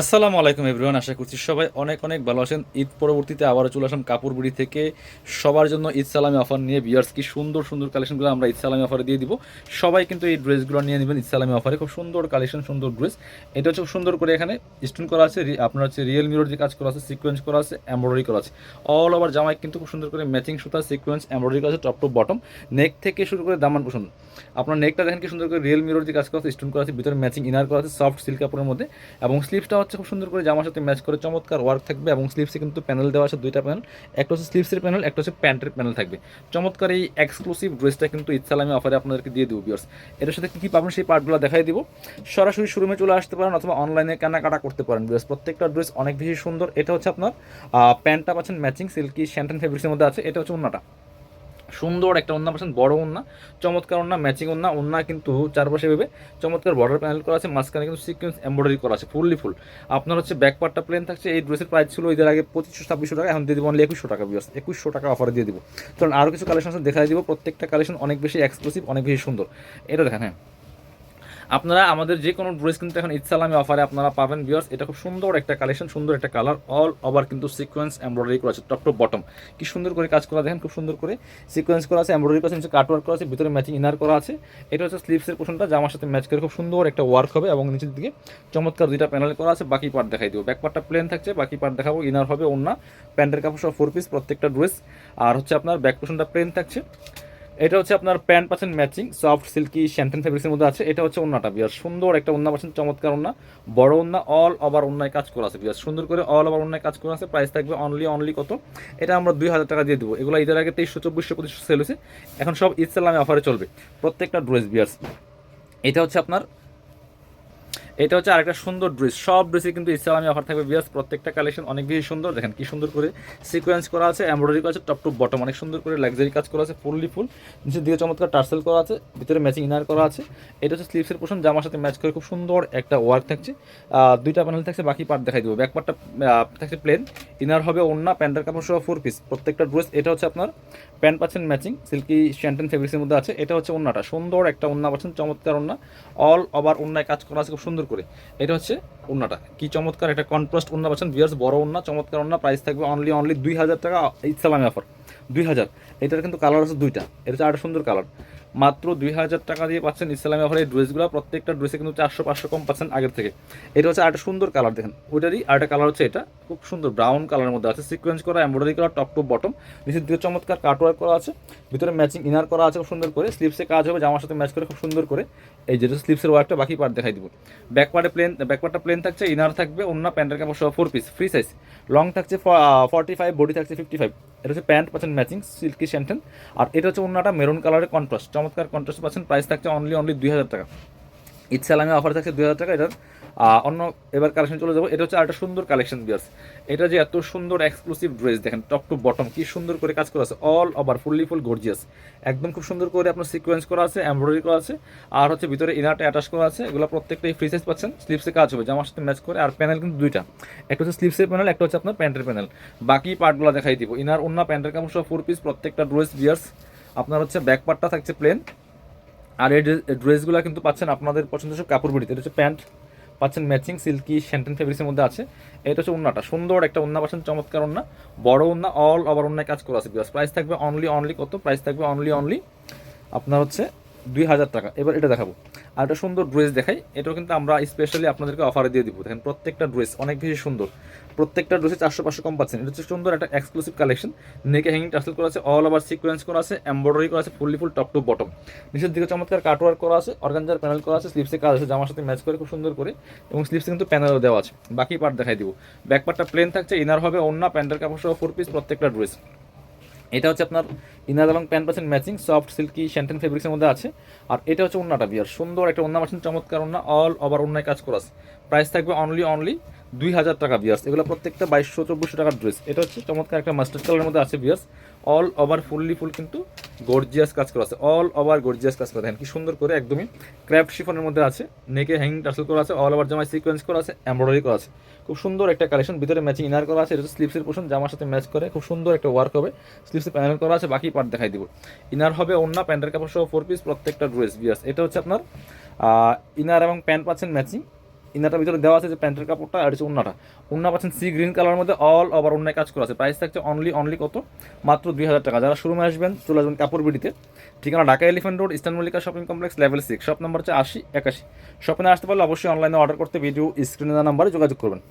আসসালামু আলাইকুম এভরিওয়ান, আশা করছি সবাই অনেক অনেক ভালো আছেন। ঈদ পরবর্তীতে আবারও চলে আসলাম কাপড় থেকে। সবার জন্য ঈদ সালামি অফার নিয়ে বিয়ার্স কি সুন্দর সুন্দর কালেকশনগুলো আমরা ঈদ সালামি অফারে দিয়ে দিব। সবাই কিন্তু এই ড্রেসগুলো নিয়ে নেবেন ঈদ সালামি অফারে। খুব সুন্দর কালেকশন, সুন্দর ড্রেস। এটা হচ্ছে সুন্দর করে এখানে স্টোন করা আছে আপনার হচ্ছে রিয়েল মিরর যে কাজ করা আছে সিকোয়েন্স করা আছে এমব্রয়ডারি করা আছে। অল ওভার জামাই কিন্তু খুব সুন্দর করে ম্যাচিং সুতা সিকোয়েন্স এমব্রয়ডারি করা আছে টপ টু বটম নেক থেকে শুরু করে দামান পছন্দ আপনার নেকটা দেখেন কি সুন্দর করে রিয়েল মিরর যে কাজ করা আছে স্টোন করা আছে, ভিতরে ম্যাচিং ইনার করা আছে সফট সিল্ক কাপড়ের মধ্যে। এবং স্লিপসটা হচ্ছে খুব সুন্দর করে জামার সাথে ম্যাচ করে চমৎকার ওয়ার্ক থাকবে এবং স্লিপসে কিন্তু প্যানেল দেওয়া আছে দুইটা প্যানেল একটা হচ্ছে স্লিপসের প্যানেল একটা হচ্ছে প্যান্টের প্যানেল থাকবে। চমৎকার এই এক্সক্লুসিভ ড্রেসটা কিন্তু ইচ্ছালামি অফারে আপনাদেরকে দিয়ে দেবো বিয়ার্স এটার সাথে কী কী পাবেন সেই পার্টগুলো দেখাই দিব। সরাসরি শোরুমে চলে আসতে পারেন অথবা অনলাইনে কেনাকাটা করতে পারেন বিয়ার্স প্রত্যেকটা ড্রেস অনেক বেশি সুন্দর। এটা হচ্ছে আপনার প্যান্টটা পাচ্ছেন ম্যাচিং সিল্কি শ্যান্টেন ফেব্রিক্সের মধ্যে আছে। এটা হচ্ছে অন্যটা সুন্দর একটা ওন্না পাচ্ছেন বড় ওন্না চমৎকার ওন্না ম্যাচিং ওন্না ওন্না কিন্তু চারপাশে ভেবে চমৎকার বর্ডার প্যানেল করা আছে, মাঝখানে কিন্তু সিকোয়েন্স এম্ব্রয়ডারি করা আছে ফুললি ফুল আপনার হচ্ছে ব্যাক পার্টটা প্লেন থাকছে, এই ড্রেসের প্রাইস ছিল ওইদের আগে পঁচিশশো, ছাব্বিশশো টাকা, এখন দিয়ে দিব অনলি একুশশো টাকা বিয়ার্স একুশশো টাকা অফারে দিয়ে দিব। কারণ আরও কিছু কালেকশন দেখা দিব, প্রত্যেকটা কালেকশন অনেক বেশি এক্সক্লুসিভ অনেক বেশি সুন্দর। এটা দেখেন হ্যাঁ। আপনারা আমাদের যে কোনো ড্রেস কিন্তু এখন ইচ্ছালামি অফারে আপনারা পাবেন বিয়ার্স এটা খুব সুন্দর একটা কালেকশন সুন্দর একটা কালার অল ওভার কিন্তু সিকোয়েন্স এমব্রয়ডারি করা আছে টপ টু বটম কি সুন্দর করে কাজ করা, দেখেন খুব সুন্দর করে সিকোয়েন্স করা আছে এমব্রয়ডারি করা আছে কাটওয়ার্ক করা আছে, ভিতরে ম্যাচিং ইনার করা আছে। এটা হচ্ছে স্লিভসের পোর্শনটা জামার সাথে ম্যাচ করে খুব সুন্দর একটা ওয়ার্ক হবে এবং নিচের দিকে চমৎকার দুইটা প্যানেল করা আছে, বাকি পার্ট দেখাই দিব। ব্যাক পার্টটা প্লেন থাকছে, বাকি পার্ট দেখাবো ইনার হবে ওন্না প্যান্টের কাপড় সব ফোর পিস প্রত্যেকটা ড্রেস আর হচ্ছে আপনার ব্যাক পোর্শনটা প্লেন থাকছে। এটা হচ্ছে আপনার প্যান্ট পাচ্ছেন ম্যাচিং, সফট, সিল্কি শ্যান্টেন ফেব্রিক্সের মধ্যে আছে। এটা হচ্ছে ওন্নাটা বিয়ার সুন্দর একটা ওন্না পাচ্ছেন, চমৎকার ওন্না। বড় ওন্না অল ওভার অন্যায় কাজ করা আছে বিয়ার সুন্দর করে অল ওভার অন্যায় কাজ করা আছে। প্রাইস থাকবে অনলি অনলি কত? এটা আমরা দুই হাজার টাকা দিয়ে দেবো। এগুলো ঈদের আগে তেইশশো, চব্বিশশো, পঁচিশশো সেল হয়েছে। এখন সব ঈদ অফারে চলবে। প্রত্যেকটা ড্রেস বিয়ার্স এটা হচ্ছে আপনার এটা হচ্ছে আরেকটা সুন্দর ড্রেস সব ড্রেসে কিন্তু ইসলামী অফার থাকবে। বিয়াস প্রত্যেকটা কালেকশন অনেক বেশি সুন্দর। দেখেন কি সুন্দর করে সিকোয়েন্স করা আছে। এমব্রয়ডারি করা আছে টপ টু বটম অনেক সুন্দর করে লাক্সারি কাজ করা আছে ফুললি ফুল নিচের দিকে চমৎকার টার্সেল করা আছে, ভিতরে ম্যাচিং ইনার করা আছে। এটা হচ্ছে স্লিভসের পোর্শন জামার সাথে ম্যাচ করে খুব সুন্দর একটা ওয়ার্ক থাকছে। দুইটা প্যানেল থাকছে, বাকি পার্ট দেখাই দেবো। ব্যাক পার্টটা থাকছে প্লেন ইনার হবে ওন্না প্যান্টের কাপড় সহ ফোর পিস প্রত্যেকটা ড্রেস এটা হচ্ছে আপনার প্যান্ট পাচ্ছেন ম্যাচিং সিল্কি শ্যান্টেন ফেব্রিক্সের মধ্যে আছে। এটা হচ্ছে ওন্নাটা সুন্দর একটা ওন্না পাচ্ছেন, চমৎকার ওন্না অল ওভার ওন্নায় কাজ করা আছে, খুব সুন্দর করে। এটা হচ্ছে ওনাটা কি চমৎকার একটা কনপ্রাস্ট ওনা পাচ্ছেন। বিয়ার্স বড় ওন্না চমৎকার ওন্না প্রাইস থাকবে অনলি অনলি দুই হাজার টাকা ইসলামী অফার দুই হাজার। এটার কিন্তু কালার আছে দুইটা। এটা হচ্ছে সুন্দর কালার মাত্র দুই হাজার টাকা দিয়ে পাচ্ছেন ইসলামী অফার এই ড্রেসগুলো। প্রত্যেকটা ড্রেসে কিন্তু চারশো, পাঁচশো কম পাচ্ছেন আগের থেকে। এটা হচ্ছে আরেকটা সুন্দর কালার দেখেন। ওইটারই আরেকটা কালার হচ্ছে এটা। খুব সুন্দর ব্রাউন কালারের মধ্যে আছে। সিকোয়েন্স করা এমব্রয়ডারি করা টপ টু বটম নিচের দিকে চমৎকার কাটওয়ার্ক করা আছে। ভিতরে ম্যাচিং ইনার করা আছে খুব সুন্দর করে। স্লিপসে কাজ হবে, জামার সাথে ম্যাচ করে খুব সুন্দর করে। এই যেটা স্লিপসের ওয়ার্কটা বাকি পার্ট দেখাই দিব। ব্যাক পার্টে প্লেন ব্যাক পার্টটা প্লেন থাকছে ইনার থাকবে অন্য প্যান্টের কাপড় সহ four piece free size long থাকছে ফর্টি ফাইভ বডি থাকছে ফিফটি ফাইভ এটা হচ্ছে প্যান্ট পাচ্ছেন ম্যাচিং সিল্কি শ্যান্টেন আর এটা হচ্ছে অন্যটা মেরুন কালারের কন্ট্রাস্ট চমৎকার কন্ট্রাস্ট পাচ্ছেন। প্রাইস থাকছে অনলি অনলি দুই হাজার টাকা। ঈদ সালামে অফার থাকছে দুই হাজার টাকা এটার অন্য এবার কালেকশন চলে যাব। এটা হচ্ছে আরেকটা সুন্দর কালেকশন বিয়ার্স। এটা যে এত সুন্দর এক্সক্লুসিভ ড্রেস দেখেন টপ টু বটম কি সুন্দর করে কাজ করা আছে। All over fully full gorgeous একদম খুব সুন্দর করে আপনার সিকোয়েন্স করা আছে এমব্রয়ডারি করা আছে, আর হচ্ছে ভিতরে ইনারটা অ্যাটাচ করা আছে। এগুলো প্রত্যেকটাই ফ্রি সাইজ পাচ্ছেন। স্লিপসে কাজ হবে, জামার সাথে ম্যাচ করে, আর প্যানেল কিন্তু দুইটা। একটা হচ্ছে স্লিপসের প্যানেল একটা হচ্ছে আপনার প্যান্টের প্যানেল বাকি পার্টগুলো দেখাই দিব। ইনার অন্য প্যান্টের কাপড় সব ফোর পিস প্রত্যেকটা ড্রেস বিয়ার্স। আপনার হচ্ছে ব্যাক পার্টটা থাকছে প্লেন আর এই ড্রেস- ড্রেসগুলো কিন্তু পাচ্ছেন আপনাদের পছন্দ সব কাপড় বিড়িতে এটা হচ্ছে প্যান্ট, পাচ্ছেন ম্যাচিং সিল্কি শ্যান্টেন ফেব্রিক্সের মধ্যে আছে। এটা হচ্ছে উন্নাটা সুন্দর একটা উন্না পাচ্ছেন, চমৎকার উন্না বড় উন্না অল ওভার উন্নায় কাজ করা আছে প্রাইস থাকবে অনলি অনলি কত? প্রাইস থাকবে অনলি অনলি আপনার হচ্ছে দুই হাজার টাকা। এবার এটা দেখাবো। আর একটা সুন্দর ড্রেস দেখাই। এটাও কিন্তু আমরা স্পেশালি আপনাদেরকে অফারে দিয়ে দিব। দেখেন, প্রত্যেকটা ড্রেস অনেক বেশি সুন্দর। প্রত্যেকটা ড্রেসে চারশো পাঁচশো কম পাচ্ছেন। এটা হচ্ছে সুন্দর একটা এক্সক্লুসিভ কালেকশন নেকে হ্যাঙ্গিং টাসেল করা আছে অল ওভার সিকোয়েন্স করা আছে এমব্রয়ডারি করা আছে fully full top to bottom নিচের দিকে চমৎকার কাটওয়ার্ক করা আছে অর্গানজার প্যানেল করা আছে স্লিপসে কাজ আছে, জামার সাথে ম্যাচ করে, খুব সুন্দর করে। এবং স্লিপসে কিন্তু প্যানেলও দেওয়া আছে। বাকি পার্ট দেখাই দিব। ব্যাক পার্টটা প্লেন থাকছে ইনার হবে অন্য প্যান্টের কাপড় সহ ফোর পিস প্রত্যেকটা ড্রেস এটা হচ্ছে আপনার ইনার এবং প্যান্ট পাচ্ছেন ম্যাচিং সফট সিল্কি শ্যান্টেন ফেব্রিক্সের মধ্যে আছে। আর এটা হচ্ছে অন্যটা বিয়ার। সুন্দর একটা অন্য পাচ্ছেন চমৎকার অন্য অল ওভার অন্যায় কাজ করা আছে। প্রাইস থাকবে অনলি অনলি দুই হাজার টাকা বিয়ার্স। এগুলো প্রত্যেকটা বাইশশো, চব্বিশশো টাকার ড্রেস এটা হচ্ছে চমৎকার একটা মাস্টার্ড কালারের মধ্যে আছে বিয়ার্স। অল ওভার ফুললি ফুল কিন্তু গর্জিয়াস কাজ করা আছে। অল ওভার গর্জিয়াস কাজ করা। দেখেন কি সুন্দর করে একদমই ক্র্যাফট শিফনের মধ্যে আছে। নেকে হ্যাঙ্গিং টার্সেল করা আছে অল ওভার জামায় সিকোয়েন্স করা আছে এমব্রয়ডারি করা আছে। খুব সুন্দর একটা কালেকশন ভিতরে ম্যাচিং ইনার করা আছে, এটা স্লিপসের পোর্শন জামার সাথে ম্যাচ করে, খুব সুন্দর একটা ওয়ার্ক হবে। স্লিপসে প্যানেল করা আছে, বাকি পার্ট দেখাই দিব। ইনার হবে অন্য প্যান্টের কাপড় সহ ফোর পিস প্রত্যেকটা ড্রেস বিয়ার্স এটা হচ্ছে আপনার ইনার এবং প্যান্ট পাচ্ছেন ম্যাচিং ইনারটার ভিতরে দেওয়া আছে যে প্যান্টের কাপড়টা আর হচ্ছে উন্নাটা উন্না পাচ্ছেন সি গ্রিন কালার মধ্যে অল ওভার উন্নায় কাজ করা আছে। প্রাইস থাকছে অনলি অনলি কত? মাত্র দুই হাজার টাকা। যারা শোরুমে আসবেন, চলে আসবেন কাপড় বিডিতে। ঠিকানা Dhaka Elephant Road Eastern Mallika shopping complex level six shop number হচ্ছে আশি, একাশি। শপিংয়ে আসতে পারলে অবশ্যই অনলাইনে অর্ডার করতে ভিডিও স্ক্রিনে নাম্বারে যোগাযোগ করবেন।